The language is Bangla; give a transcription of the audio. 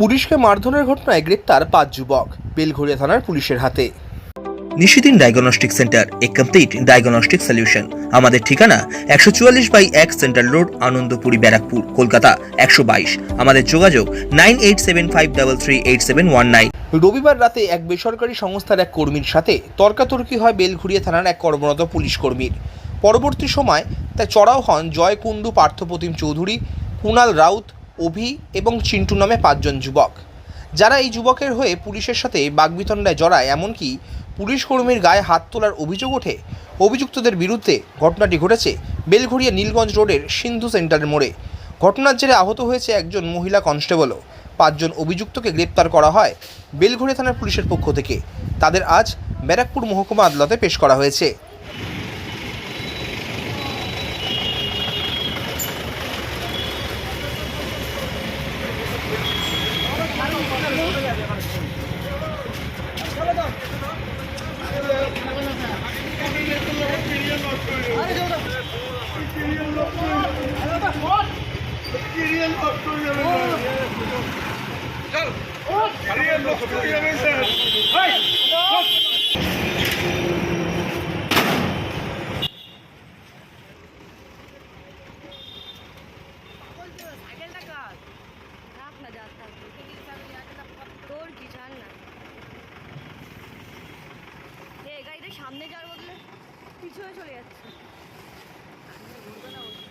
পুলিশকে মারধরের ঘটনায় গ্রেপ্তার পাঁচ যুবক বেলঘড়িয়া থানার পুলিশের হাতে। নিশিদিন ডায়াগনস্টিক সেন্টার এ কমপ্লিট ডায়াগনস্টিক সলিউশন। আমাদের ঠিকানা একশো চুয়াল্লিশ বাই এক সেন্ট্রাল রোড আনন্দপুরি ব্যারাকপুর কলকাতা একশো বাইশ। আমাদের যোগাযোগ nine eight seven five double three eight seven one nine. রবিবার রাতে এক বেসরকারি সংস্থার এক কর্মীর সাথে তর্কাতর্কি হয় বেলঘড়িয়া থানার এক কর্মরত পুলিশ কর্মীর। পরবর্তী সময় তা চড়াও হন জয় কুণ্ডু পার্থপ্রতিম চৌধুরী কুণাল রাউত অভি এবং চিন্টু নামে পাঁচজন যুবক। যারা এই যুবকের হয়ে পুলিশের সাথে বাগবিতণ্ডায় জড়ায়, এমনকি পুলিশ কর্মীর গায়ে হাত তোলার অভিযোগ ওঠে, অভিযুক্তদের বিরুদ্ধে ঘটনাটি ঘটেছে বেলঘড়িয়া নীলগঞ্জ রোডের সিন্ধু সেন্টারের মোড়ে। ঘটনার জেরে আহত হয়েছে একজন মহিলা কনস্টেবলও। পাঁচজন অভিযুক্তকে গ্রেপ্তার করা হয় বেলঘড়িয়া থানার পুলিশের পক্ষ থেকে। তাদের আজ ব্যারাকপুর মহকুমা আদালতে পেশ করা হয়েছে। সামনে যাওয়ার বদলে পিছনে চলে যাচ্ছে। করবে না ওষুধ